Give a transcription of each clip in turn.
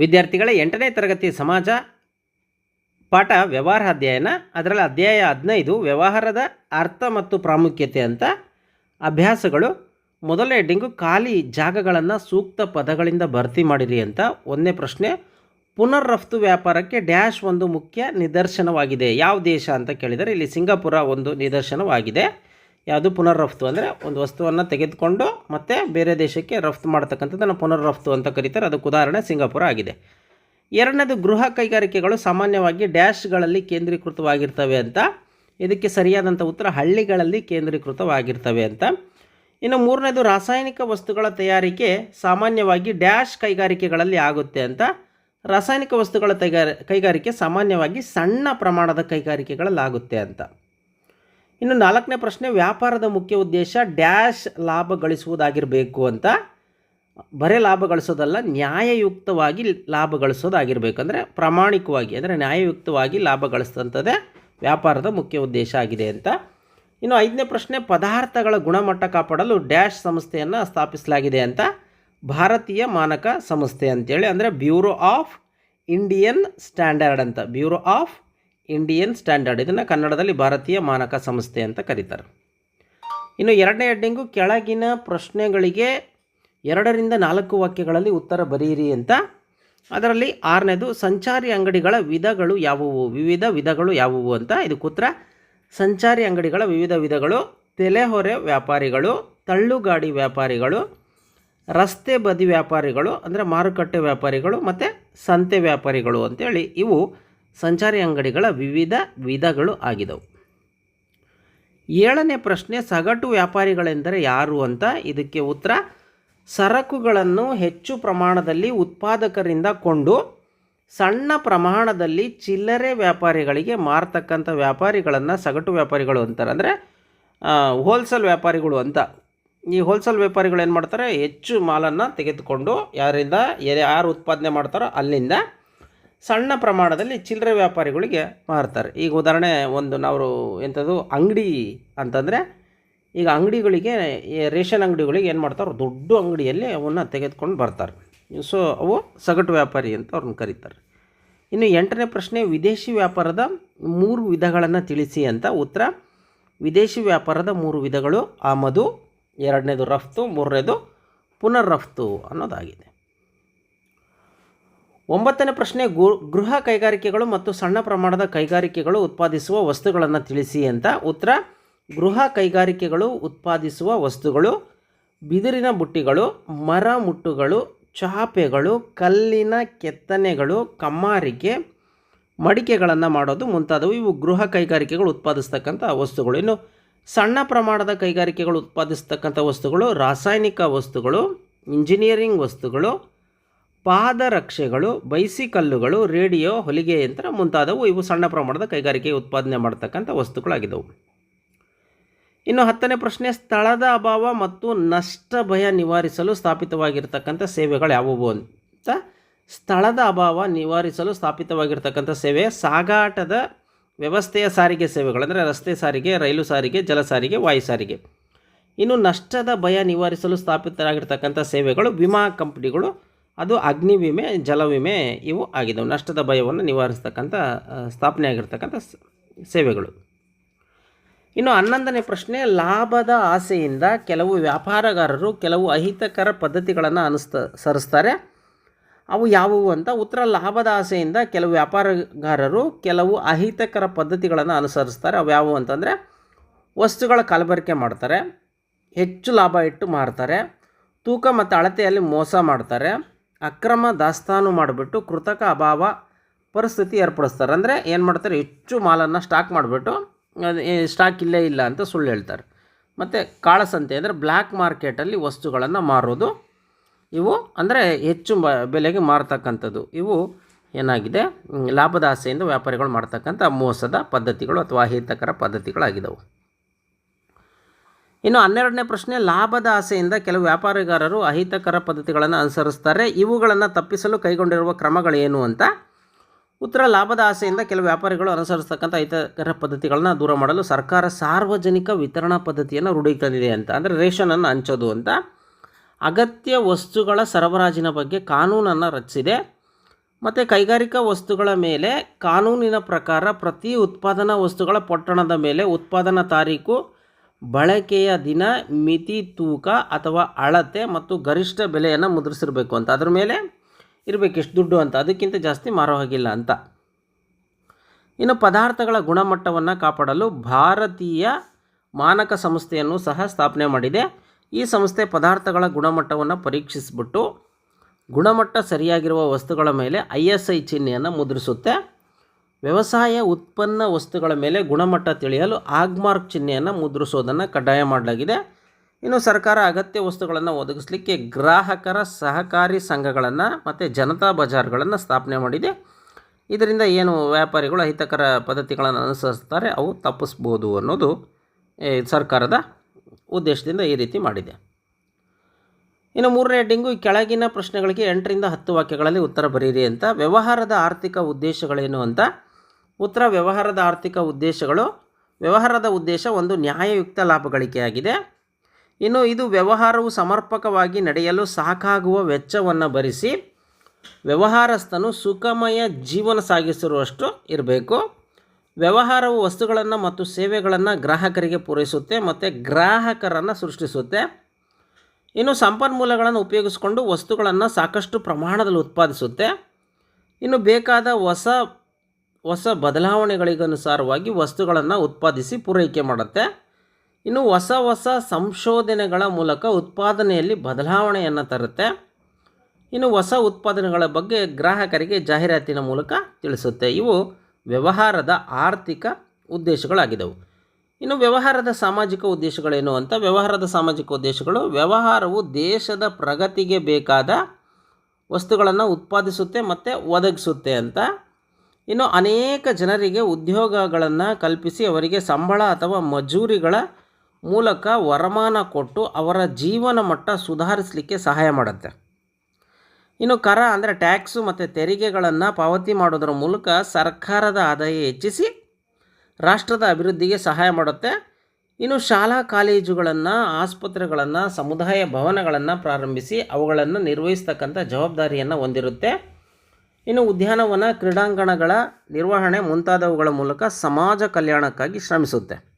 ವಿದ್ಯಾರ್ಥಿಗಳ ಎಂಟನೇ ತರಗತಿ ಸಮಾಜ ಪಾಠ ವ್ಯವಹಾರ ಅಧ್ಯಯನ, ಅದರಲ್ಲಿ ಅಧ್ಯಾಯ ಹದಿನೈದು, ವ್ಯವಹಾರದ ಅರ್ಥ ಮತ್ತು ಪ್ರಾಮುಖ್ಯತೆ ಅಂತ ಅಭ್ಯಾಸಗಳು. ಮೊದಲನೇ ಹೆಡ್ಡಿಂಗು, ಖಾಲಿ ಜಾಗಗಳನ್ನು ಸೂಕ್ತ ಪದಗಳಿಂದ ಭರ್ತಿ ಮಾಡಿರಿ ಅಂತ ಒಂದನೇ ಪ್ರಶ್ನೆ. ಪುನರ್ ರಫ್ತು ವ್ಯಾಪಾರಕ್ಕೆ ಡ್ಯಾಶ್ ಒಂದು ಮುಖ್ಯ ನಿದರ್ಶನವಾಗಿದೆ. ಯಾವ ದೇಶ ಅಂತ ಕೇಳಿದರೆ ಇಲ್ಲಿ ಸಿಂಗಾಪುರ ಒಂದು ನಿದರ್ಶನವಾಗಿದೆ. ಯಾವುದು ಪುನರ್ ರಫ್ತು ಅಂದರೆ ಒಂದು ವಸ್ತುವನ್ನು ತೆಗೆದುಕೊಂಡು ಮತ್ತೆ ಬೇರೆ ದೇಶಕ್ಕೆ ರಫ್ತು ಮಾಡ್ತಕ್ಕಂಥದ್ದನ್ನು ಪುನರ್ ರಫ್ತು ಅಂತ ಕರೀತಾರೆ. ಅದಕ್ಕೆ ಉದಾಹರಣೆ ಸಿಂಗಾಪುರ ಆಗಿದೆ. ಎರಡನೇದು ಗೃಹ ಕೈಗಾರಿಕೆಗಳು ಸಾಮಾನ್ಯವಾಗಿ ಡ್ಯಾಶ್ಗಳಲ್ಲಿ ಕೇಂದ್ರೀಕೃತವಾಗಿರ್ತವೆ ಅಂತ. ಇದಕ್ಕೆ ಸರಿಯಾದಂಥ ಉತ್ತರ ಹಳ್ಳಿಗಳಲ್ಲಿ ಕೇಂದ್ರೀಕೃತವಾಗಿರ್ತವೆ ಅಂತ. ಇನ್ನು ಮೂರನೇದು ರಾಸಾಯನಿಕ ವಸ್ತುಗಳ ತಯಾರಿಕೆ ಸಾಮಾನ್ಯವಾಗಿ ಡ್ಯಾಶ್ ಕೈಗಾರಿಕೆಗಳಲ್ಲಿ ಆಗುತ್ತೆ ಅಂತ. ರಾಸಾಯನಿಕ ವಸ್ತುಗಳ ತೈಗಾರ ಕೈಗಾರಿಕೆ ಸಾಮಾನ್ಯವಾಗಿ ಸಣ್ಣ ಪ್ರಮಾಣದ ಕೈಗಾರಿಕೆಗಳಲ್ಲಾಗುತ್ತೆ ಅಂತ. ಇನ್ನು ನಾಲ್ಕನೇ ಪ್ರಶ್ನೆ, ವ್ಯಾಪಾರದ ಮುಖ್ಯ ಉದ್ದೇಶ ಡ್ಯಾಶ್ ಲಾಭ ಗಳಿಸುವುದಾಗಿರಬೇಕು ಅಂತ. ಬರೇ ಲಾಭ ಗಳಿಸೋದಲ್ಲ, ನ್ಯಾಯಯುಕ್ತವಾಗಿ ಲಾಭ ಗಳಿಸೋದಾಗಿರಬೇಕು. ಅಂದರೆ ಪ್ರಾಮಾಣಿಕವಾಗಿ, ಅಂದರೆ ನ್ಯಾಯಯುಕ್ತವಾಗಿ ಲಾಭ ಗಳಿಸಿದಂಥದ್ದೇ ವ್ಯಾಪಾರದ ಮುಖ್ಯ ಉದ್ದೇಶ ಆಗಿದೆ ಅಂತ. ಇನ್ನು ಐದನೇ ಪ್ರಶ್ನೆ, ಪದಾರ್ಥಗಳ ಗುಣಮಟ್ಟ ಕಾಪಾಡಲು ಡ್ಯಾಶ್ ಸಂಸ್ಥೆಯನ್ನು ಸ್ಥಾಪಿಸಲಾಗಿದೆ ಅಂತ. ಭಾರತೀಯ ಮಾನಕ ಸಂಸ್ಥೆ ಅಂತೇಳಿ, ಅಂದರೆ ಬ್ಯೂರೋ ಆಫ್ ಇಂಡಿಯನ್ ಸ್ಟ್ಯಾಂಡರ್ಡ್ ಅಂತ. ಬ್ಯೂರೋ ಆಫ್ ಇಂಡಿಯನ್ ಸ್ಟ್ಯಾಂಡರ್ಡ್ ಇದನ್ನು ಕನ್ನಡದಲ್ಲಿ ಭಾರತೀಯ ಮಾನಕ ಸಂಸ್ಥೆ ಅಂತ ಕರೀತಾರೆ. ಇನ್ನು ಎರಡನೇ ಹೆಡ್ಡಿಂಗು ಕೆಳಗಿನ ಪ್ರಶ್ನೆಗಳಿಗೆ ಎರಡರಿಂದ ನಾಲ್ಕು ವಾಕ್ಯಗಳಲ್ಲಿ ಉತ್ತರ ಬರೀರಿ ಅಂತ. ಅದರಲ್ಲಿ ಆರನೇದು, ಸಂಚಾರಿ ಅಂಗಡಿಗಳ ವಿಧಗಳು ಯಾವುವು? ವಿವಿಧ ವಿಧಗಳು ಯಾವುವು ಅಂತ. ಇದಕ್ಕೆ ಉತ್ತರ, ಸಂಚಾರಿ ಅಂಗಡಿಗಳ ವಿವಿಧ ವಿಧಗಳು, ತೆಲೆಹೊರೆ ವ್ಯಾಪಾರಿಗಳು, ತಳ್ಳುಗಾಡಿ ವ್ಯಾಪಾರಿಗಳು, ರಸ್ತೆ ಬದಿ ವ್ಯಾಪಾರಿಗಳು, ಅಂದರೆ ಮಾರುಕಟ್ಟೆ ವ್ಯಾಪಾರಿಗಳು ಮತ್ತು ಸಂತೆ ವ್ಯಾಪಾರಿಗಳು ಅಂತೇಳಿ ಇವು ಸಂಚಾರಿ ಅಂಗಡಿಗಳ ವಿವಿಧ ವಿಧಗಳು ಆಗಿದವು. ಏಳನೇ ಪ್ರಶ್ನೆ, ಸಗಟು ವ್ಯಾಪಾರಿಗಳೆಂದರೆ ಯಾರು ಅಂತ? ಇದಕ್ಕೆ ಉತ್ತರ, ಸರಕುಗಳನ್ನು ಹೆಚ್ಚು ಪ್ರಮಾಣದಲ್ಲಿ ಉತ್ಪಾದಕರಿಂದ ಕೊಂಡು, ಸಣ್ಣ ಪ್ರಮಾಣದಲ್ಲಿ ಚಿಲ್ಲರೆ ವ್ಯಾಪಾರಿಗಳಿಗೆ ಮಾರತಕ್ಕಂಥ ವ್ಯಾಪಾರಿಗಳನ್ನು ಸಗಟು ವ್ಯಾಪಾರಿಗಳು ಅಂತಾರೆ. ಅಂದರೆ ಹೋಲ್ಸೇಲ್ ವ್ಯಾಪಾರಿಗಳು ಅಂತ. ಈ ಹೋಲ್ಸೇಲ್ ವ್ಯಾಪಾರಿಗಳು ಏನು ಮಾಡ್ತಾರೆ? ಹೆಚ್ಚು ಮಾಲನ್ನು ತೆಗೆದುಕೊಂಡು, ಯಾರಿಂದ, ಯಾರು ಉತ್ಪಾದನೆ ಮಾಡ್ತಾರೋ ಅಲ್ಲಿಂದ ಸಣ್ಣ ಪ್ರಮಾಣದಲ್ಲಿ ಚಿಲ್ಲರೆ ವ್ಯಾಪಾರಿಗಳಿಗೆ ಮಾರ್ತಾರೆ. ಈಗ ಉದಾಹರಣೆ ಒಂದು ನಾವು ಎಂಥದ್ದು ಅಂಗಡಿ ಅಂತಂದರೆ, ಈಗ ಅಂಗಡಿಗಳಿಗೆ ರೇಷನ್ ಅಂಗಡಿಗಳಿಗೆ ಏನು ಮಾಡ್ತಾರೆ? ದೊಡ್ಡ ಅಂಗಡಿಯಲ್ಲಿ ಅವನ್ನ ತೆಗೆದುಕೊಂಡು ಬರ್ತಾರೆ. ಸೊ, ಅವು ಸಗಟು ವ್ಯಾಪಾರಿ ಅಂತ ಅವ್ರನ್ನ ಕರೀತಾರೆ. ಇನ್ನು ಎಂಟನೇ ಪ್ರಶ್ನೆ, ವಿದೇಶಿ ವ್ಯಾಪಾರದ ಮೂರು ವಿಧಗಳನ್ನು ತಿಳಿಸಿ ಅಂತ ಉತ್ತರ. ವಿದೇಶಿ ವ್ಯಾಪಾರದ ಮೂರು ವಿಧಗಳು, ಆಮದು, ಎರಡನೇದು ರಫ್ತು, ಮೂರನೇದು ಪುನರ್ ರಫ್ತು ಅನ್ನೋದಾಗಿದೆ. ಒಂಬತ್ತನೇ ಪ್ರಶ್ನೆ ಗೃಹ ಕೈಗಾರಿಕೆಗಳು ಮತ್ತು ಸಣ್ಣ ಪ್ರಮಾಣದ ಕೈಗಾರಿಕೆಗಳು ಉತ್ಪಾದಿಸುವ ವಸ್ತುಗಳನ್ನು ತಿಳಿಸಿ ಅಂತ. ಉತ್ತರ, ಗೃಹ ಕೈಗಾರಿಕೆಗಳು ಉತ್ಪಾದಿಸುವ ವಸ್ತುಗಳು, ಬಿದಿರಿನ ಬುಟ್ಟಿಗಳು, ಮರ ಮುಟ್ಟುಗಳು, ಚಾಪೆಗಳು, ಕಲ್ಲಿನ ಕೆತ್ತನೆಗಳು ಕಮ್ಮಾರಿಕೆ ಮಡಿಕೆಗಳನ್ನು ಮಾಡೋದು ಮುಂತಾದವು. ಇವು ಗೃಹ ಕೈಗಾರಿಕೆಗಳು ಉತ್ಪಾದಿಸ್ತಕ್ಕಂಥ ವಸ್ತುಗಳು. ಇನ್ನು ಸಣ್ಣ ಪ್ರಮಾಣದ ಕೈಗಾರಿಕೆಗಳು ಉತ್ಪಾದಿಸ್ತಕ್ಕಂಥ ವಸ್ತುಗಳು ರಾಸಾಯನಿಕ ವಸ್ತುಗಳು, ಇಂಜಿನಿಯರಿಂಗ್ ವಸ್ತುಗಳು ಪಾದರಕ್ಷೆಗಳು, ಬೈಸಿಕಲ್ಲುಗಳು, ರೇಡಿಯೋ, ಹೊಲಿಗೆ ಯಂತ್ರ ಮುಂತಾದವು ಇವು ಸಣ್ಣ ಪ್ರಮಾಣದ ಕೈಗಾರಿಕೆ ಉತ್ಪಾದನೆ ಮಾಡತಕ್ಕಂಥ ವಸ್ತುಗಳಾಗಿದ್ದವು. ಇನ್ನು ಹತ್ತನೇ ಪ್ರಶ್ನೆ, ಸ್ಥಳದ ಅಭಾವ ಮತ್ತು ನಷ್ಟ ಭಯ ನಿವಾರಿಸಲು ಸ್ಥಾಪಿತವಾಗಿರ್ತಕ್ಕಂಥ ಸೇವೆಗಳು ಯಾವುವು ಅಂತ. ಸ್ಥಳದ ಅಭಾವ ನಿವಾರಿಸಲು ಸ್ಥಾಪಿತವಾಗಿರ್ತಕ್ಕಂಥ ಸೇವೆ ಸಾಗಾಟದ ವ್ಯವಸ್ಥೆಯ ಸಾರಿಗೆ ಸೇವೆಗಳು ಅಂದರೆ ರಸ್ತೆ ಸಾರಿಗೆ, ರೈಲು ಸಾರಿಗೆ, ಜಲ ಸಾರಿಗೆ, ವಾಯು ಸಾರಿಗೆ. ಇನ್ನು ನಷ್ಟದ ಭಯ ನಿವಾರಿಸಲು ಸ್ಥಾಪಿತರಾಗಿರ್ತಕ್ಕಂಥ ಸೇವೆಗಳು ವಿಮಾ ಕಂಪ್ನಿಗಳು ಅದು ಅಗ್ನಿ ವಿಮೆ ಜಲ ವಿಮೆ ಇವು ಆಗಿದ್ದವು ನಷ್ಟದ ಭಯವನ್ನು ನಿವಾರಿಸ್ತಕ್ಕಂಥ ಸ್ಥಾಪನೆ ಆಗಿರ್ತಕ್ಕಂಥ ಸೇವೆಗಳು. ಇನ್ನು ಹನ್ನೊಂದನೇ ಪ್ರಶ್ನೆ, ಲಾಭದ ಆಸೆಯಿಂದ ಕೆಲವು ವ್ಯಾಪಾರಗಾರರು ಕೆಲವು ಅಹಿತಕರ ಪದ್ಧತಿಗಳನ್ನು ಅನುಸ್ತ, ಸರಿಸ್ತಾರೆ. ಅವು ಯಾವುವು ಅಂತ ಉತ್ತರ, ಲಾಭದ ಆಸೆಯಿಂದ ಕೆಲವು ವ್ಯಾಪಾರಗಾರರು ಕೆಲವು ಅಹಿತಕರ ಪದ್ಧತಿಗಳನ್ನು ಅನುಸರಿಸ್ತಾರೆ. ಅವು ಯಾವುವು ಅಂತಂದರೆ, ವಸ್ತುಗಳ ಕಲಬೆರಕೆ ಮಾಡ್ತಾರೆ, ಹೆಚ್ಚು ಲಾಭ ಇಟ್ಟು ಮಾರ್ತಾರೆ, ತೂಕ ಮತ್ತು ಅಳತೆಯಲ್ಲಿ ಮೋಸ ಮಾಡ್ತಾರೆ ಅಕ್ರಮ ದಾಸ್ತಾನು ಮಾಡಿಬಿಟ್ಟು ಕೃತಕ ಅಭಾವ ಪರಿಸ್ಥಿತಿ ಏರ್ಪಡಿಸ್ತಾರೆ. ಅಂದರೆ ಏನು ಮಾಡ್ತಾರೆ? ಹೆಚ್ಚು ಮಾಲನ್ನು ಸ್ಟಾಕ್ ಮಾಡಿಬಿಟ್ಟು ಸ್ಟಾಕ್ ಇಲ್ಲೇ ಇಲ್ಲ ಅಂತ ಸುಳ್ಳು ಹೇಳ್ತಾರೆ. ಮತ್ತು ಕಾಳಸಂತೆ ಅಂದರೆ ಬ್ಲ್ಯಾಕ್ ಮಾರ್ಕೆಟಲ್ಲಿ ವಸ್ತುಗಳನ್ನು ಮಾರೋದು. ಇವು ಅಂದರೆ ಹೆಚ್ಚು ಬೆಲೆಗೆ ಮಾರ್ತಕ್ಕಂಥದ್ದು. ಇವು ಏನಾಗಿದೆ? ಲಾಭದ ಆಸೆಯಿಂದ ವ್ಯಾಪಾರಿಗಳು ಮಾಡ್ತಕ್ಕಂಥ ಮೋಸದ ಪದ್ಧತಿಗಳು ಅಥವಾ ಅಹಿತಕರ ಪದ್ಧತಿಗಳಾಗಿದ್ದವು ಇನ್ನು ಹನ್ನೆರಡನೇ ಪ್ರಶ್ನೆ, ಲಾಭದ ಆಸೆಯಿಂದ ಕೆಲವು ವ್ಯಾಪಾರಿಗಾರರು ಅಹಿತಕರ ಪದ್ಧತಿಗಳನ್ನು ಅನುಸರಿಸ್ತಾರೆ. ಇವುಗಳನ್ನು ತಪ್ಪಿಸಲು ಕೈಗೊಂಡಿರುವ ಕ್ರಮಗಳೇನು ಅಂತ? ಉತ್ತರ, ಲಾಭದ ಆಸೆಯಿಂದ ಕೆಲವು ವ್ಯಾಪಾರಿಗಳು ಅನುಸರಿಸ್ತಕ್ಕಂಥ ಅಹಿತಕರ ಪದ್ಧತಿಗಳನ್ನು ದೂರ ಮಾಡಲು ಸರ್ಕಾರ ಸಾರ್ವಜನಿಕ ವಿತರಣಾ ಪದ್ಧತಿಯನ್ನು ರೂಢೀಕರಿಸಿದೆ ಅಂತ. ಅಂದರೆ ರೇಷನನ್ನು ಹಂಚೋದು ಅಂತ. ಅಗತ್ಯ ವಸ್ತುಗಳ ಸರಬರಾಜಿನ ಬಗ್ಗೆ ಕಾನೂನನ್ನು ರಚಿಸಿದೆ. ಮತ್ತು ಕೈಗಾರಿಕಾ ವಸ್ತುಗಳ ಮೇಲೆ ಕಾನೂನಿನ ಪ್ರಕಾರ ಪ್ರತಿ ಉತ್ಪಾದನಾ ವಸ್ತುಗಳ ಪೊಟ್ಟಣದ ಮೇಲೆ ಉತ್ಪಾದನಾ ತಾರೀಕು ಬಳಕೆಯ ದಿನ, ಮಿತಿ, ತೂಕ ಅಥವಾ ಅಳತೆ ಮತ್ತು ಗರಿಷ್ಠ ಬೆಲೆಯನ್ನು ಮುದ್ರಿಸಿರಬೇಕು ಅಂತ. ಅದ್ರ ಮೇಲೆ ಇರಬೇಕು ಎಷ್ಟು ದುಡ್ಡು ಅಂತ. ಅದಕ್ಕಿಂತ ಜಾಸ್ತಿ ಮಾರೋ ಹಾಗಿಲ್ಲ ಅಂತ. ಇನ್ನು ಪದಾರ್ಥಗಳ ಗುಣಮಟ್ಟವನ್ನು ಕಾಪಾಡಲು ಭಾರತೀಯ ಮಾನಕ ಸಂಸ್ಥೆಯನ್ನು ಸಹ ಸ್ಥಾಪನೆ ಮಾಡಿದೆ. ಈ ಸಂಸ್ಥೆ ಪದಾರ್ಥಗಳ ಗುಣಮಟ್ಟವನ್ನು ಪರೀಕ್ಷಿಸಿಬಿಟ್ಟು ಗುಣಮಟ್ಟ ಸರಿಯಾಗಿರುವ ವಸ್ತುಗಳ ಮೇಲೆ ಐ ಎಸ್ ಐ ಚಿಹ್ನೆಯನ್ನು ಮುದ್ರಿಸುತ್ತೆ. ವ್ಯವಸಾಯ ಉತ್ಪನ್ನ ವಸ್ತುಗಳ ಮೇಲೆ ಗುಣಮಟ್ಟ ತಿಳಿಯಲು ಆಗ್ಮಾರ್ಕ್ ಚಿಹ್ನೆಯನ್ನು ಮುದ್ರಿಸೋದನ್ನು ಕಡ್ಡಾಯ ಮಾಡಲಾಗಿದೆ. ಇನ್ನು ಸರ್ಕಾರ ಅಗತ್ಯ ವಸ್ತುಗಳನ್ನು ಒದಗಿಸಲಿಕ್ಕೆ ಗ್ರಾಹಕರ ಸಹಕಾರಿ ಸಂಘಗಳನ್ನು ಮತ್ತು ಜನತಾ ಬಜಾರ್ಗಳನ್ನು ಸ್ಥಾಪನೆ ಮಾಡಿದೆ. ಇದರಿಂದ ಏನು ವ್ಯಾಪಾರಿಗಳು ಅಹಿತಕರ ಪದ್ಧತಿಗಳನ್ನು ಅನುಸರಿಸ್ತಾರೆ ಅವು ತಪ್ಪಿಸ್ಬೋದು ಅನ್ನೋದು ಸರ್ಕಾರದ ಉದ್ದೇಶದಿಂದ ಈ ರೀತಿ ಮಾಡಿದೆ. ಇನ್ನು ಮೂರನೇ ಹೆಡ್ಡಿಂಗು ಕೆಳಗಿನ ಪ್ರಶ್ನೆಗಳಿಗೆ ಎಂಟರಿಂದ ಹತ್ತು ವಾಕ್ಯಗಳಲ್ಲಿ ಉತ್ತರ ಬರೀರಿ ಅಂತ. ವ್ಯವಹಾರದ ಆರ್ಥಿಕ ಉದ್ದೇಶಗಳೇನು ಅಂತ? ಉತ್ತರ ವ್ಯವಹಾರದ ಆರ್ಥಿಕ ಉದ್ದೇಶಗಳು. ವ್ಯವಹಾರದ ಉದ್ದೇಶ ಒಂದು ನ್ಯಾಯಯುಕ್ತ ಲಾಭ ಗಳಿಕೆಯಾಗಿದೆ ಇನ್ನು ಇದು ವ್ಯವಹಾರವು ಸಮರ್ಪಕವಾಗಿ ನಡೆಯಲು ಸಾಕಾಗುವ ವೆಚ್ಚವನ್ನು ಭರಿಸಿ ವ್ಯವಹಾರಸ್ಥನು ಸುಖಮಯ ಜೀವನ ಸಾಗಿಸಿರುವಷ್ಟು ಇರಬೇಕು. ವ್ಯವಹಾರವು ವಸ್ತುಗಳನ್ನು ಮತ್ತು ಸೇವೆಗಳನ್ನು ಗ್ರಾಹಕರಿಗೆ ಪೂರೈಸುತ್ತೆ ಮತ್ತು ಗ್ರಾಹಕರನ್ನು ಸೃಷ್ಟಿಸುತ್ತೆ. ಇನ್ನು ಸಂಪನ್ಮೂಲಗಳನ್ನು ಉಪಯೋಗಿಸಿಕೊಂಡು ವಸ್ತುಗಳನ್ನು ಸಾಕಷ್ಟು ಪ್ರಮಾಣದಲ್ಲಿ ಉತ್ಪಾದಿಸುತ್ತೆ. ಇನ್ನು ಬೇಕಾದ ಹೊಸ ಹೊಸ ಬದಲಾವಣೆಗಳಿಗನುಸಾರವಾಗಿ ವಸ್ತುಗಳನ್ನು ಉತ್ಪಾದಿಸಿ ಪೂರೈಕೆ ಮಾಡುತ್ತೆ. ಇನ್ನು ಹೊಸ ಹೊಸ ಸಂಶೋಧನೆಗಳ ಮೂಲಕ ಉತ್ಪಾದನೆಯಲ್ಲಿ ಬದಲಾವಣೆಯನ್ನು ತರುತ್ತೆ. ಇನ್ನು ಹೊಸ ಉತ್ಪಾದನೆಗಳ ಬಗ್ಗೆ ಗ್ರಾಹಕರಿಗೆ ಜಾಹೀರಾತಿನ ಮೂಲಕ ತಿಳಿಸುತ್ತೆ. ಇವು ವ್ಯವಹಾರದ ಆರ್ಥಿಕ ಉದ್ದೇಶಗಳಾಗಿದ್ದವು ಇನ್ನು ವ್ಯವಹಾರದ ಸಾಮಾಜಿಕ ಉದ್ದೇಶಗಳೇನು ಅಂತ, ವ್ಯವಹಾರದ ಸಾಮಾಜಿಕ ಉದ್ದೇಶಗಳು ವ್ಯವಹಾರವು ದೇಶದ ಪ್ರಗತಿಗೆ ಬೇಕಾದ ವಸ್ತುಗಳನ್ನು ಉತ್ಪಾದಿಸುತ್ತೆ ಮತ್ತು ಒದಗಿಸುತ್ತೆ ಅಂತ ಇನ್ನು ಅನೇಕ ಜನರಿಗೆ ಉದ್ಯೋಗಗಳನ್ನು ಕಲ್ಪಿಸಿ ಅವರಿಗೆ ಸಂಬಳ ಅಥವಾ ಮಜೂರಿಗಳ ಮೂಲಕ ವರಮಾನ ಕೊಟ್ಟು ಅವರ ಜೀವನ ಮಟ್ಟ ಸುಧಾರಿಸಲಿಕ್ಕೆ ಸಹಾಯ ಮಾಡುತ್ತೆ. ಇನ್ನು ಕರ ಅಂದರೆ ಟ್ಯಾಕ್ಸು ಮತ್ತು ತೆರಿಗೆಗಳನ್ನು ಪಾವತಿ ಮಾಡೋದರ ಮೂಲಕ ಸರ್ಕಾರದ ಆದಾಯ ಹೆಚ್ಚಿಸಿ ರಾಷ್ಟ್ರದ ಅಭಿವೃದ್ಧಿಗೆ ಸಹಾಯ ಮಾಡುತ್ತೆ. ಇನ್ನು ಶಾಲಾ ಕಾಲೇಜುಗಳನ್ನು, ಆಸ್ಪತ್ರೆಗಳನ್ನು, ಸಮುದಾಯ ಭವನಗಳನ್ನು ಪ್ರಾರಂಭಿಸಿ ಅವುಗಳನ್ನು ನಿರ್ವಹಿಸ್ತಕ್ಕಂಥ ಜವಾಬ್ದಾರಿಯನ್ನು ಹೊಂದಿರುತ್ತೆ. ಇನ್ನು ಉದ್ಯಾನವನ ಕ್ರೀಡಾಂಗಣಗಳ ನಿರ್ವಹಣೆ ಮುಂತಾದವುಗಳ ಮೂಲಕ ಸಮಾಜ ಕಲ್ಯಾಣಕ್ಕಾಗಿ ಶ್ರಮಿಸುತ್ತೆ.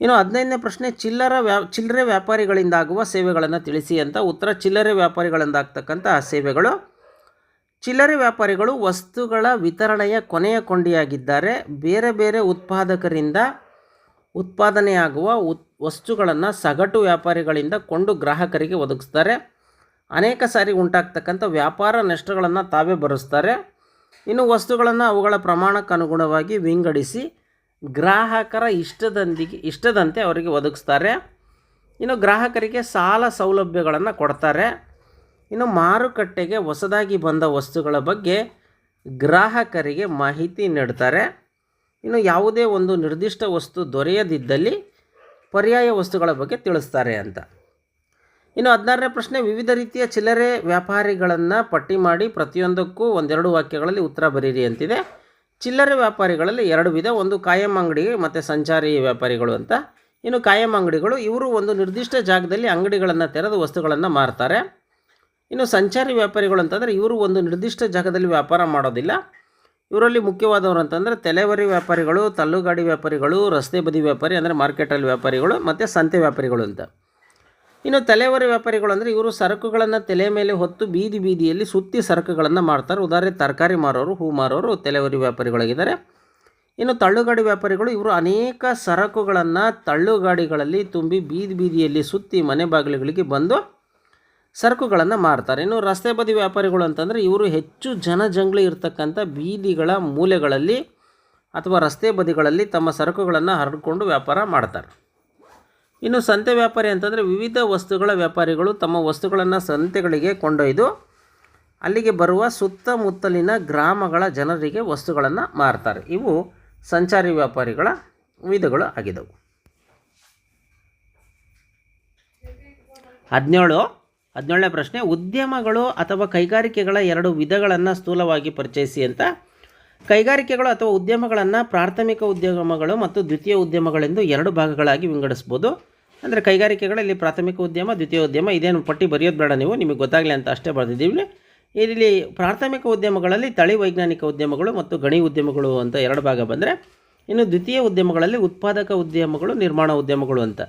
ಇನ್ನು ಹದಿನೈದನೇ ಪ್ರಶ್ನೆ, ಚಿಲ್ಲರ ವ್ಯಾ, ಚಿಲ್ಲರೆ ವ್ಯಾಪಾರಿಗಳಿಂದಾಗುವ ಸೇವೆಗಳನ್ನು ತಿಳಿಸಿ ಅಂತ. ಉತ್ತರ, ಚಿಲ್ಲರೆ ವ್ಯಾಪಾರಿಗಳಿಂದಾಗ್ತಕ್ಕಂಥ ಸೇವೆಗಳು. ಚಿಲ್ಲರೆ ವ್ಯಾಪಾರಿಗಳು ವಸ್ತುಗಳ ವಿತರಣೆಯ ಕೊನೆಯ ಕೊಂಡಿಯಾಗಿದ್ದಾರೆ. ಬೇರೆ ಬೇರೆ ಉತ್ಪಾದಕರಿಂದ ಉತ್ಪಾದನೆಯಾಗುವ ಉತ್, ವಸ್ತುಗಳನ್ನು ಸಗಟು ವ್ಯಾಪಾರಿಗಳಿಂದ ಕೊಂಡು ಗ್ರಾಹಕರಿಗೆ ಒದಗಿಸ್ತಾರೆ. ಅನೇಕ ಸಾರಿ ಉಂಟಾಗ್ತಕ್ಕಂಥ ವ್ಯಾಪಾರ ನಷ್ಟಗಳನ್ನು ತಾವೇ ಭರಿಸ್ತಾರೆ. ಇನ್ನು ವಸ್ತುಗಳನ್ನು ಅವುಗಳ ಪ್ರಮಾಣಕ್ಕೆ ಅನುಗುಣವಾಗಿ ವಿಂಗಡಿಸಿ ಗ್ರಾಹಕರ ಇಷ್ಟದೊಂದಿಗೆ, ಇಷ್ಟದಂತೆ ಅವರಿಗೆ ಒದಗಿಸ್ತಾರೆ. ಇನ್ನು ಗ್ರಾಹಕರಿಗೆ ಸಾಲ ಸೌಲಭ್ಯಗಳನ್ನು ಕೊಡ್ತಾರೆ. ಇನ್ನು ಮಾರುಕಟ್ಟೆಗೆ ಹೊಸದಾಗಿ ಬಂದ ವಸ್ತುಗಳ ಬಗ್ಗೆ ಗ್ರಾಹಕರಿಗೆ ಮಾಹಿತಿ ನೀಡ್ತಾರೆ. ಇನ್ನು ಯಾವುದೇ ಒಂದು ನಿರ್ದಿಷ್ಟ ವಸ್ತು ದೊರೆಯದಿದ್ದಲ್ಲಿ ಪರ್ಯಾಯ ವಸ್ತುಗಳ ಬಗ್ಗೆ ತಿಳಿಸ್ತಾರೆ ಅಂತ. ಇನ್ನು ಹದಿನಾರನೇ ಪ್ರಶ್ನೆ, ವಿವಿಧ ರೀತಿಯ ಚಿಲ್ಲರೆ ವ್ಯಾಪಾರಿಗಳನ್ನು ಪಟ್ಟಿ ಮಾಡಿ ಪ್ರತಿಯೊಂದಕ್ಕೂ ಒಂದೆರಡು ವಾಕ್ಯಗಳಲ್ಲಿ ಉತ್ತರ ಬರೀರಿ ಅಂತಿದೆ. ಚಿಲ್ಲರೆ ವ್ಯಾಪಾರಿಗಳಲ್ಲಿ ಎರಡು ವಿಧ, ಒಂದು ಕಾಯಂ ಅಂಗಡಿ ಮತ್ತು ಸಂಚಾರಿ ವ್ಯಾಪಾರಿಗಳು ಅಂತ. ಇನ್ನು ಕಾಯಂ ಅಂಗಡಿಗಳು, ಇವರು ಒಂದು ನಿರ್ದಿಷ್ಟ ಜಾಗದಲ್ಲಿ ಅಂಗಡಿಗಳನ್ನು ತೆರೆದು ವಸ್ತುಗಳನ್ನು ಮಾರ್ತಾರೆ. ಇನ್ನು ಸಂಚಾರಿ ವ್ಯಾಪಾರಿಗಳು ಅಂತಂದರೆ, ಇವರು ಒಂದು ನಿರ್ದಿಷ್ಟ ಜಾಗದಲ್ಲಿ ವ್ಯಾಪಾರ ಮಾಡೋದಿಲ್ಲ. ಇವರಲ್ಲಿ ಮುಖ್ಯವಾದವರು ಅಂತಂದರೆ, ತಲೆವರಿ ವ್ಯಾಪಾರಿಗಳು ತಳ್ಳುಗಾಡಿ ವ್ಯಾಪಾರಿಗಳು, ರಸ್ತೆ ಬದಿ ವ್ಯಾಪಾರಿ ಅಂದರೆ ಮಾರ್ಕೆಟಲ್ಲಿ ವ್ಯಾಪಾರಿಗಳು ಮತ್ತು ಸಂತೆ ವ್ಯಾಪಾರಿಗಳು ಅಂತ. ಇನ್ನು ತಲೆವರಿ ವ್ಯಾಪಾರಿಗಳು ಅಂದರೆ ಇವರು ಸರಕುಗಳನ್ನು ತಲೆ ಮೇಲೆ ಹೊತ್ತು ಬೀದಿ ಬೀದಿಯಲ್ಲಿ ಸುತ್ತಿ ಸರಕುಗಳನ್ನು ಮಾಡ್ತಾರೆ. ಉದಾಹರಣೆ, ತರಕಾರಿ ಮಾರೋರು, ಹೂ ಮಾರೋರು ತಲೆವರಿ ವ್ಯಾಪಾರಿಗಳಾಗಿದ್ದಾರೆ. ಇನ್ನು ತಳ್ಳುಗಾಡಿ ವ್ಯಾಪಾರಿಗಳು ಇವರು ಅನೇಕ ಸರಕುಗಳನ್ನು ತಳ್ಳುಗಾಡಿಗಳಲ್ಲಿ ತುಂಬಿ ಬೀದಿ ಬೀದಿಯಲ್ಲಿ ಸುತ್ತಿ ಮನೆ ಬಾಗಿಲುಗಳಿಗೆ ಬಂದು ಸರಕುಗಳನ್ನು ಮಾರ್ತಾರೆ. ಇನ್ನು ರಸ್ತೆ ಬದಿ ವ್ಯಾಪಾರಿಗಳು ಅಂತಂದರೆ ಇವರು ಹೆಚ್ಚು ಜನಜಂಗ್ಳಿ ಇರತಕ್ಕಂಥ ಬೀದಿಗಳ ಮೂಲೆಗಳಲ್ಲಿ ಅಥವಾ ರಸ್ತೆ ಬದಿಗಳಲ್ಲಿ ತಮ್ಮ ಸರಕುಗಳನ್ನು ಹರಡಿಕೊಂಡು ವ್ಯಾಪಾರ ಮಾಡ್ತಾರೆ. ಇನ್ನು ಸಂತೆ ವ್ಯಾಪಾರಿ ಅಂತಂದರೆ ವಿವಿಧ ವಸ್ತುಗಳ ವ್ಯಾಪಾರಿಗಳು ತಮ್ಮ ವಸ್ತುಗಳನ್ನು ಸಂತೆಗಳಿಗೆ ಕೊಂಡೊಯ್ದು ಅಲ್ಲಿಗೆ ಬರುವ ಸುತ್ತಮುತ್ತಲಿನ ಗ್ರಾಮಗಳ ಜನರಿಗೆ ವಸ್ತುಗಳನ್ನು ಮಾರ್ತಾರೆ. ಇವು ಸಂಚಾರಿ ವ್ಯಾಪಾರಿಗಳ ವಿಧಗಳು ಆಗಿದವು ಹದಿನೇಳು, ಹದಿನೇಳನೇ ಪ್ರಶ್ನೆ, ಉದ್ಯಮಗಳು ಅಥವಾ ಕೈಗಾರಿಕೆಗಳ ಎರಡು ವಿಧಗಳನ್ನು ಸ್ಥೂಲವಾಗಿ ಪರಿಚಯಿಸಿ ಅಂತ ಕೈಗಾರಿಕೆಗಳು ಅಥವಾ ಉದ್ಯಮಗಳನ್ನು ಪ್ರಾಥಮಿಕ ಉದ್ಯಮಗಳು ಮತ್ತು ದ್ವಿತೀಯ ಉದ್ಯಮಗಳೆಂದು ಎರಡು ಭಾಗಗಳಾಗಿ ವಿಂಗಡಿಸ್ಬೋದು. ಅಂದರೆ ಕೈಗಾರಿಕೆಗಳಲ್ಲಿ ಪ್ರಾಥಮಿಕ ಉದ್ಯಮ, ದ್ವಿತೀಯ ಉದ್ಯಮ, ಇದೇನು ಪಟ್ಟಿ ಬರೆಯೋದು ಬೇಡ ನೀವು, ನಿಮಗೆ ಗೊತ್ತಾಗಲಿ ಅಂತ ಅಷ್ಟೇ ಬರೆದಿದ್ದೀವಿ. ಇಲ್ಲಿ ಪ್ರಾಥಮಿಕ ಉದ್ಯಮಗಳಲ್ಲಿ ತಳಿ ವೈಜ್ಞಾನಿಕ ಉದ್ಯಮಗಳು ಮತ್ತು ಗಣಿ ಉದ್ಯಮಗಳು ಅಂತ ಎರಡು ಭಾಗ ಬಂದರೆ, ಇನ್ನು ದ್ವಿತೀಯ ಉದ್ಯಮಗಳಲ್ಲಿ ಉತ್ಪಾದಕ ಉದ್ಯಮಗಳು, ನಿರ್ಮಾಣ ಉದ್ಯಮಗಳು ಅಂತ.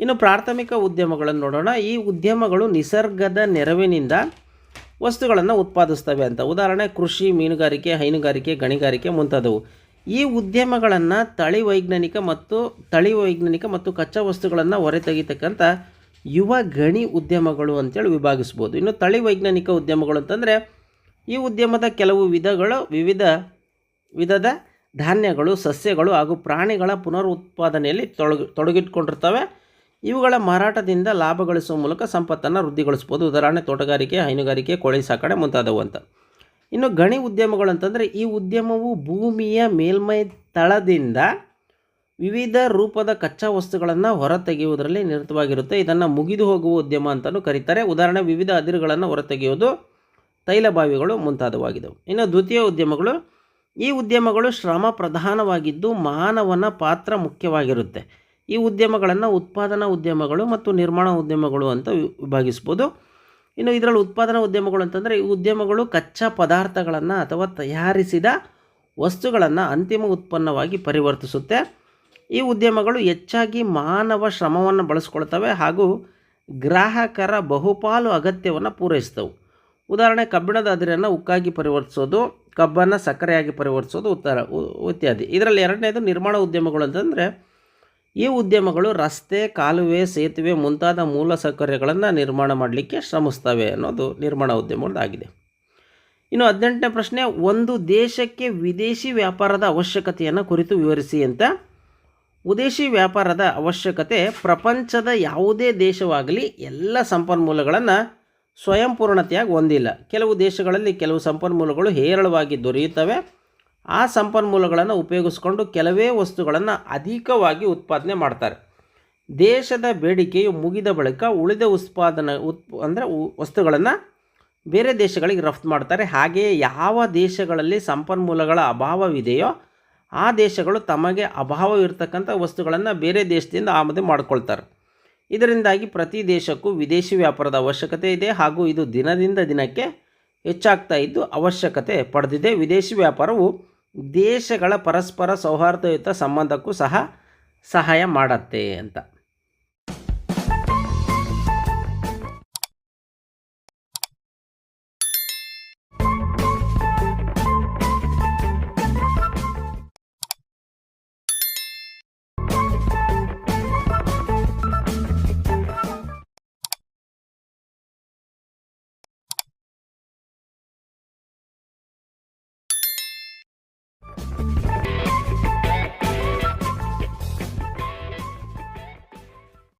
ಇನ್ನು ಪ್ರಾಥಮಿಕ ಉದ್ಯಮಗಳನ್ನು ನೋಡೋಣ. ಈ ಉದ್ಯಮಗಳು ನಿಸರ್ಗದ ನೆರವಿನಿಂದ ವಸ್ತುಗಳನ್ನು ಉತ್ಪಾದಿಸ್ತವೆ ಅಂತ. ಉದಾಹರಣೆ, ಕೃಷಿ, ಮೀನುಗಾರಿಕೆ, ಹೈನುಗಾರಿಕೆ, ಗಣಿಗಾರಿಕೆ ಮುಂತಾದವು. ಈ ಉದ್ಯಮಗಳನ್ನು ತಳಿ ವೈಜ್ಞಾನಿಕ ಮತ್ತು ತಳಿ ವೈಜ್ಞಾನಿಕ ಮತ್ತು ಕಚ್ಚಾ ವಸ್ತುಗಳನ್ನು ಹೊರತೆಗಿತಕ್ಕಂಥ ಯುವ ಗಣಿ ಉದ್ಯಮಗಳು ಅಂತೇಳಿ ವಿಭಾಗಿಸ್ಬೋದು. ಇನ್ನು ತಳಿ ವೈಜ್ಞಾನಿಕ ಉದ್ಯಮಗಳು ಅಂತಂದರೆ, ಈ ಉದ್ಯಮದ ಕೆಲವು ವಿಧಗಳು ವಿವಿಧ ವಿಧದ ಧಾನ್ಯಗಳು, ಸಸ್ಯಗಳು ಹಾಗೂ ಪ್ರಾಣಿಗಳ ಪುನರುತ್ಪಾದನೆಯಲ್ಲಿ ತೊಡಗಿ ತೊಡಗಿಟ್ಕೊಂಡಿರ್ತವೆ. ಇವುಗಳ ಮಾರಾಟದಿಂದ ಲಾಭ ಗಳಿಸುವ ಮೂಲಕ ಸಂಪತ್ತನ್ನು ವೃದ್ಧಿಗೊಳಿಸ್ಬೋದು ಉದಾಹರಣೆ, ತೋಟಗಾರಿಕೆ, ಹೈನುಗಾರಿಕೆ, ಕೋಳಿ ಸಾಕಣೆ ಮುಂತಾದವು ಅಂತ. ಇನ್ನು ಗಣಿ ಉದ್ಯಮಗಳು ಅಂತಂದರೆ ಈ ಉದ್ಯಮವು ಭೂಮಿಯ ಮೇಲ್ಮೈ ತಳದಿಂದ ವಿವಿಧ ರೂಪದ ಕಚ್ಚಾ ವಸ್ತುಗಳನ್ನು ಹೊರತೆಗೆಯುವುದರಲ್ಲಿ ನಿರತವಾಗಿರುತ್ತೆ. ಇದನ್ನು ಮುಗಿದು ಹೋಗುವ ಉದ್ಯಮ ಅಂತಲೂ ಕರೀತಾರೆ. ಉದಾಹರಣೆ, ವಿವಿಧ ಅದಿರುಗಳನ್ನು ಹೊರತೆಗೆಯುವುದು ತೈಲ ಬಾವಿಗಳು ಮುಂತಾದವಾಗಿದ್ದವು ಇನ್ನು ದ್ವಿತೀಯ ಉದ್ಯಮಗಳು, ಈ ಉದ್ಯಮಗಳು ಶ್ರಮ ಪ್ರಧಾನವಾಗಿದ್ದು ಮಾನವನ ಪಾತ್ರ ಮುಖ್ಯವಾಗಿರುತ್ತೆ. ಈ ಉದ್ಯಮಗಳನ್ನು ಉತ್ಪಾದನಾ ಉದ್ಯಮಗಳು ಮತ್ತು ನಿರ್ಮಾಣ ಉದ್ಯಮಗಳು ಅಂತ ವಿಭಾಗಿಸ್ಬೋದು. ಇನ್ನು ಇದರಲ್ಲಿ ಉತ್ಪಾದನಾ ಉದ್ಯಮಗಳು ಅಂತಂದರೆ ಈ ಉದ್ಯಮಗಳು ಕಚ್ಚಾ ಪದಾರ್ಥಗಳನ್ನು ಅಥವಾ ತಯಾರಿಸಿದ ವಸ್ತುಗಳನ್ನು ಅಂತಿಮ ಉತ್ಪನ್ನವಾಗಿ ಪರಿವರ್ತಿಸುತ್ತೆ. ಈ ಉದ್ಯಮಗಳು ಹೆಚ್ಚಾಗಿ ಮಾನವ ಶ್ರಮವನ್ನು ಬಳಸ್ಕೊಳ್ತವೆ ಹಾಗೂ ಗ್ರಾಹಕರ ಬಹುಪಾಲು ಅಗತ್ಯವನ್ನು ಪೂರೈಸ್ತವೆ. ಉದಾಹರಣೆ, ಕಬ್ಬಿಣದ ಅದಿರನ್ನು ಉಕ್ಕಾಗಿ ಪರಿವರ್ತಿಸೋದು, ಕಬ್ಬನ್ನು ಸಕ್ಕರೆಯಾಗಿ ಪರಿವರ್ತಿಸೋದು ಉತ್ತರ ಇತ್ಯಾದಿ. ಇದರಲ್ಲಿ ಎರಡನೇದು ನಿರ್ಮಾಣ ಉದ್ಯಮಗಳು ಅಂತಂದರೆ ಈ ಉದ್ಯಮಗಳು ರಸ್ತೆ, ಕಾಲುವೆ ಸೇತುವೆ ಮುಂತಾದ ಮೂಲ ಸೌಕರ್ಯಗಳನ್ನು ನಿರ್ಮಾಣ ಮಾಡಲಿಕ್ಕೆ ಶ್ರಮಿಸ್ತವೆ ಅನ್ನೋದು ನಿರ್ಮಾಣ ಉದ್ಯಮಗಳಾಗಿದೆ ಇನ್ನು ಹದಿನೆಂಟನೇ ಪ್ರಶ್ನೆ, ಒಂದು ದೇಶಕ್ಕೆ ವಿದೇಶಿ ವ್ಯಾಪಾರದ ಅವಶ್ಯಕತೆಯನ್ನು ಕುರಿತು ವಿವರಿಸಿ ಅಂತ. ವಿದೇಶಿ ವ್ಯಾಪಾರದ ಅವಶ್ಯಕತೆ ಪ್ರಪಂಚದ ಯಾವುದೇ ದೇಶವಾಗಲಿ ಎಲ್ಲ ಸಂಪನ್ಮೂಲಗಳನ್ನು ಸ್ವಯಂಪೂರ್ಣತೆಯಾಗಿ ಹೊಂದಿಲ್ಲ. ಕೆಲವು ದೇಶಗಳಲ್ಲಿ ಕೆಲವು ಸಂಪನ್ಮೂಲಗಳು ಹೇರಳವಾಗಿ ದೊರೆಯುತ್ತವೆ. ಆ ಸಂಪನ್ಮೂಲಗಳನ್ನು ಉಪಯೋಗಿಸ್ಕೊಂಡು ಕೆಲವೇ ವಸ್ತುಗಳನ್ನು ಅಧಿಕವಾಗಿ ಉತ್ಪಾದನೆ ಮಾಡ್ತಾರೆ. ದೇಶದ ಬೇಡಿಕೆಯು ಮುಗಿದ ಬಳಿಕ ಉಳಿದ ಉತ್ಪಾದನೆ ಉತ್ ಅಂದರೆ ವಸ್ತುಗಳನ್ನು ಬೇರೆ ದೇಶಗಳಿಗೆ ರಫ್ತು ಮಾಡ್ತಾರೆ. ಹಾಗೆಯೇ ಯಾವ ದೇಶಗಳಲ್ಲಿ ಸಂಪನ್ಮೂಲಗಳ ಅಭಾವವಿದೆಯೋ ಆ ದೇಶಗಳು ತಮಗೆ ಅಭಾವವಿರ್ತಕ್ಕಂಥ ವಸ್ತುಗಳನ್ನು ಬೇರೆ ದೇಶದಿಂದ ಆಮದು ಮಾಡಿಕೊಳ್ತಾರೆ. ಇದರಿಂದಾಗಿ ಪ್ರತಿ ದೇಶಕ್ಕೂ ವಿದೇಶಿ ವ್ಯಾಪಾರದ ಅವಶ್ಯಕತೆ ಇದೆ ಹಾಗೂ ಇದು ದಿನದಿಂದ ದಿನಕ್ಕೆ ಹೆಚ್ಚಾಗ್ತಾ ಇದ್ದು ಅವಶ್ಯಕತೆ ಪಡೆದಿದೆ. ವಿದೇಶಿ ವ್ಯಾಪಾರವು ದೇಶಗಳ ಪರಸ್ಪರ ಸೌಹಾರ್ದಯುತ ಸಂಬಂಧಕ್ಕೂ ಸಹ ಸಹಾಯ ಮಾಡತ್ತೆ ಅಂತ.